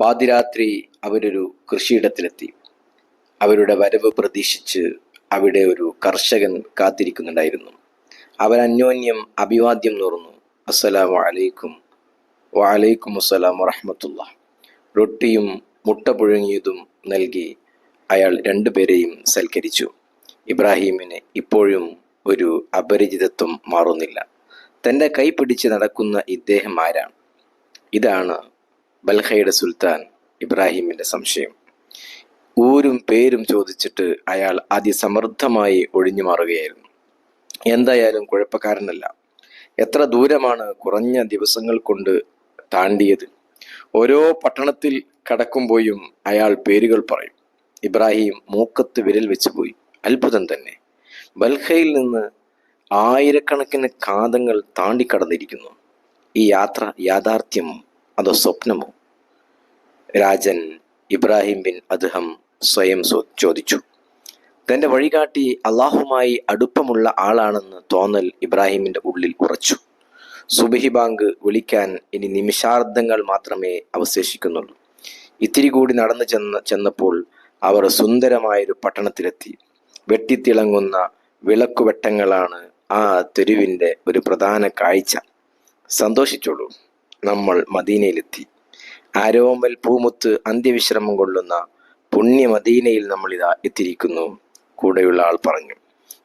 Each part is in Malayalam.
പാതിരാത്രി അവരൊരു കൃഷിയിടത്തിലെത്തി. അവരുടെ വരവ് പ്രതീക്ഷിച്ച് അവിടെ ഒരു കർഷകൻ കാത്തിരിക്കുന്നുണ്ടായിരുന്നു. അവൻ അന്യോന്യം അഭിവാദ്യം നോർന്നു അസ്സലാം അലൈക്കും വഅലൈക്കും അസ്സലാം വറഹമത്തുള്ള റൊട്ടിയും മുട്ട പുഴുങ്ങിയതും നൽകി അയാൾ രണ്ടുപേരെയും സൽക്കരിച്ചു. ഇബ്രാഹീമിന് ഇപ്പോഴും ഒരു അപരിചിതത്വം മാറുന്നില്ല. തന്റെ കൈ പിടിച്ച് നടക്കുന്ന ഇദ്ദേഹം ആരാണ്? ഇതാണ് ബൽഹയുടെ സുൽത്താൻ ഇബ്രാഹിമിന്റെ സംശയം. ഊരും പേരും ചോദിച്ചിട്ട് അയാൾ അതിസമർത്ഥമായി ഒഴിഞ്ഞു മാറുകയായിരുന്നു. എന്തായാലും കുഴപ്പക്കാരനല്ല. എത്ര ദൂരമാണ് കുറഞ്ഞ ദിവസങ്ങൾ കൊണ്ട് താണ്ടിയത്. ഓരോ പട്ടണത്തിൽ കടക്കുമ്പോഴും അയാൾ പേരുകൾ പറയും. ഇബ്രാഹിം മൂക്കത്ത് വിരൽ വെച്ച് പോയി. അത്ഭുതം തന്നെ. ബൽഹയിൽ നിന്ന് ആയിരക്കണക്കിന് കാതങ്ങൾ താണ്ടിക്കടന്നിരിക്കുന്നു. ഈ യാത്ര യാഥാർത്ഥ്യമോ അതോ സ്വപ്നമോ? രാജൻ ഇബ്രാഹിം ബിൻ അദ്ഹം സ്വയം ചോദിച്ചു. തന്റെ വഴികാട്ടി അള്ളാഹുമായി അടുപ്പമുള്ള ആളാണെന്ന് തോന്നൽ ഇബ്രാഹിമിന്റെ ഉള്ളിൽ ഉറച്ചു. സുബഹി ബാങ്ക് വിളിക്കാൻ ഇനി നിമിഷാർദ്ധങ്ങൾ മാത്രമേ അവശേഷിക്കുന്നുള്ളൂ. ഇത്തിരി കൂടി നടന്നു ചെന്ന ചെന്നപ്പോൾ അവർ സുന്ദരമായൊരു പട്ടണത്തിലെത്തി. വെട്ടിത്തിളങ്ങുന്ന വിളക്കുവെട്ടങ്ങളാണ് ആ തെരുവിന്റെ ഒരു പ്രധാന കാഴ്ച. സന്തോഷിച്ചോളൂ. നമ്മൾ മദീനയിലെത്തി. ആരോമൽ പൂമുത്ത് അന്ത്യവിശ്രമം കൊള്ളുന്ന പുണ്യമദീനയിൽ നമ്മൾ ഇതാ എത്തിയിരിക്കുന്നു. കൂടെയുള്ള ആൾ പറഞ്ഞു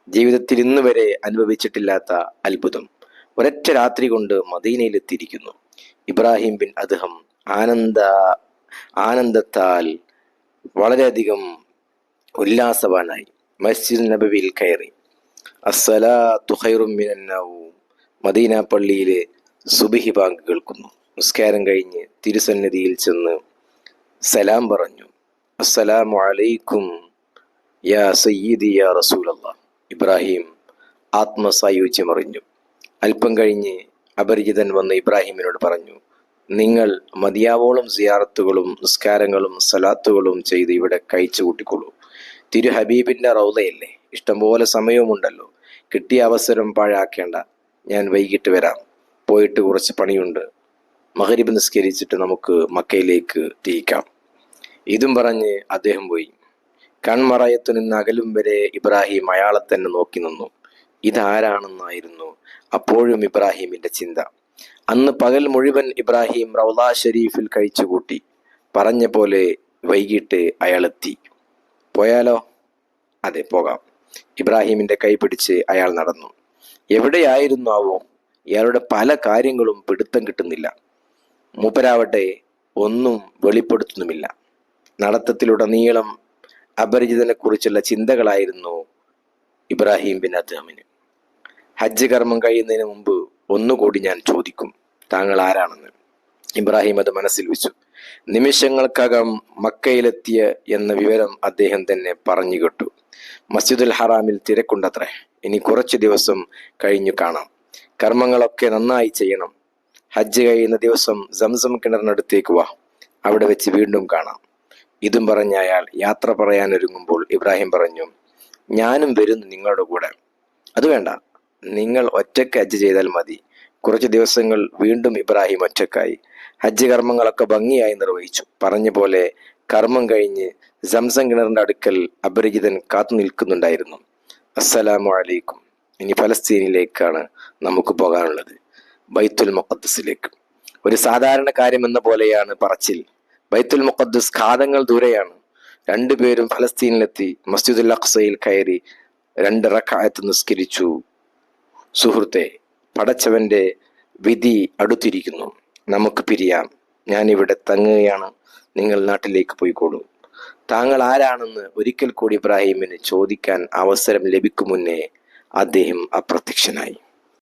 ജീവിതത്തിൽ ഇന്ന് വരെ അനുഭവിച്ചിട്ടില്ലാത്ത അത്ഭുതം. ഒരൊറ്റ രാത്രി കൊണ്ട് മദീനയിൽ എത്തിയിരിക്കുന്നു. ഇബ്രാഹിം ബിൻ അദ്ഹം ആനന്ദ ആനന്ദത്താൽ വളരെയധികം ഉല്ലാസവാനായി മസ്ജിദ് നബവിയിൽ കയറി. അസ്സലാ തുഹൈറും മദീന പള്ളിയിലെ സുബിഹി ബാങ്ക് കേൾക്കുന്നു നിസ്കാരം കഴിഞ്ഞ് തിരുസന്നിധിയിൽ ചെന്ന് സലാം പറഞ്ഞു. അസ്സലാമു അലൈക്കും യാ സയ്യിദി യാ റസൂലല്ല. ഇബ്രാഹിം ആത്മസായുജ്യമറിഞ്ഞു അല്പം കഴിഞ്ഞ് അപരിചിതൻ വന്ന് ഇബ്രാഹിമിനോട് പറഞ്ഞു നിങ്ങൾ മതിയാവോളം സിയാറത്തുകളും നിസ്കാരങ്ങളും സലാത്തുകളും ചെയ്ത് ഇവിടെ കഴിച്ചു കൂട്ടിക്കൊള്ളൂ. തിരു ഹബീബിന്റെ റൗദയല്ലേ ഇഷ്ടംപോലെ സമയവുമുണ്ടല്ലോ. കിട്ടിയ അവസരം പാഴാക്കേണ്ട. ഞാൻ വൈകിട്ട് വരാം. പോയിട്ട് കുറച്ച് പണിയുണ്ട്. മകരിബ് നിസ്കരിച്ചിട്ട് നമുക്ക് മക്കയിലേക്ക് തിരിക്കാം. ഇതും പറഞ്ഞ് അദ്ദേഹം പോയി. കൺമറയത്തു നിന്ന് അകലും വരെ ഇബ്രാഹിം അയാളെ തന്നെ നോക്കി നിന്നു. ഇതാരാണെന്നായിരുന്നു അപ്പോഴും ഇബ്രാഹിമിന്റെ ചിന്ത. അന്ന് പകൽ മുഴുവൻ ഇബ്രാഹിം റൗദാ ഷെരീഫിൽ കഴിച്ചുകൂട്ടി. പറഞ്ഞ പോലെ വൈകിട്ട് അയാളെത്തി പോയാലോ? അതെ പോകാം. ഇബ്രാഹിമിന്റെ കൈ പിടിച്ച് അയാൾ നടന്നു. എവിടെയായിരുന്നാവോ? ഇയാളുടെ പല കാര്യങ്ങളും പിടുത്തം കിട്ടുന്നില്ല. മൂപ്പരാവട്ടെ ഒന്നും വെളിപ്പെടുത്തുന്നുമില്ല. നടത്തത്തിലുടനീളം അപരിചിതനെ കുറിച്ചുള്ള ചിന്തകളായിരുന്നു ഇബ്രാഹിം ബിൻ അദ്ദേഹമിന് ഹജ്ജ് കർമ്മം കഴിയുന്നതിന് മുമ്പ് ഒന്നുകൂടി ഞാൻ ചോദിക്കും താങ്കൾ ആരാണെന്ന്? ഇബ്രാഹിം അത് മനസ്സിൽ വെച്ചു. നിമിഷങ്ങൾക്കകം മക്കയിലെത്തിയ എന്ന വിവരം അദ്ദേഹം തന്നെ പറഞ്ഞു കേട്ടു. മസ്ജിദുൽ ഹറാമിൽ തിരക്കുണ്ടത്രേ. ഇനി കുറച്ച് ദിവസം കഴിഞ്ഞു കാണാം. കർമ്മങ്ങളൊക്കെ നന്നായി ചെയ്യണം. ഹജ്ജ് കഴിയുന്ന ദിവസം സംസം കിണറിനടുത്തേക്ക് വാ. അവിടെ വെച്ച് വീണ്ടും കാണാം. ഇതും പറഞ്ഞ അയാൾ യാത്ര പറയാനൊരുങ്ങുമ്പോൾ ഇബ്രാഹിം പറഞ്ഞു ഞാനും വരുന്നു നിങ്ങളുടെ കൂടെ. അത് വേണ്ട. നിങ്ങൾ ഒറ്റയ്ക്ക് ഹജ്ജ് ചെയ്താൽ മതി. കുറച്ച് ദിവസങ്ങൾ വീണ്ടും ഇബ്രാഹിം ഒറ്റക്കായി ഹജ്ജ് കർമ്മങ്ങളൊക്കെ ഭംഗിയായി നിർവഹിച്ചു. പറഞ്ഞ പോലെ കർമ്മം കഴിഞ്ഞ് സംസം കിണറിന്റെ അടുക്കൽ അപരിചിതൻ കാത്തു നിൽക്കുന്നുണ്ടായിരുന്നു. അസ്സലാമു അലൈക്കും. ഇനി ഫലസ്തീനിലേക്കാണ് നമുക്ക് പോകാനുള്ളത്. ബൈത്തുൽ മുഖദ്സിലേക്ക് ഒരു സാധാരണ കാര്യം എന്ന പോലെയാണ് പറച്ചിൽ. ബൈത്തുൽ മുഖദ്സ് ഖാദങ്ങൾ ദൂരെയാണ്. രണ്ടുപേരും ഫലസ്തീനിലെത്തി മസ്ജിദുൽ അഖ്സയിൽ കയറി രണ്ട് റക്കായത്ത് നിസ്കരിച്ചു. സുഹൃത്തെ പടച്ചവന്റെ വിധി അടുത്തിരിക്കുന്നു. നമുക്ക് പിരിയാം. ഞാനിവിടെ തങ്ങുകയാണ്. നിങ്ങൾ നാട്ടിലേക്ക് പോയിക്കോളൂ. താങ്കൾ ആരാണെന്ന് ഒരിക്കൽ കൂടി ഇബ്രാഹിമിന് ചോദിക്കാൻ അവസരം ലഭിക്കും മുന്നേ അദ്ദേഹം അപ്രത്യക്ഷനായി.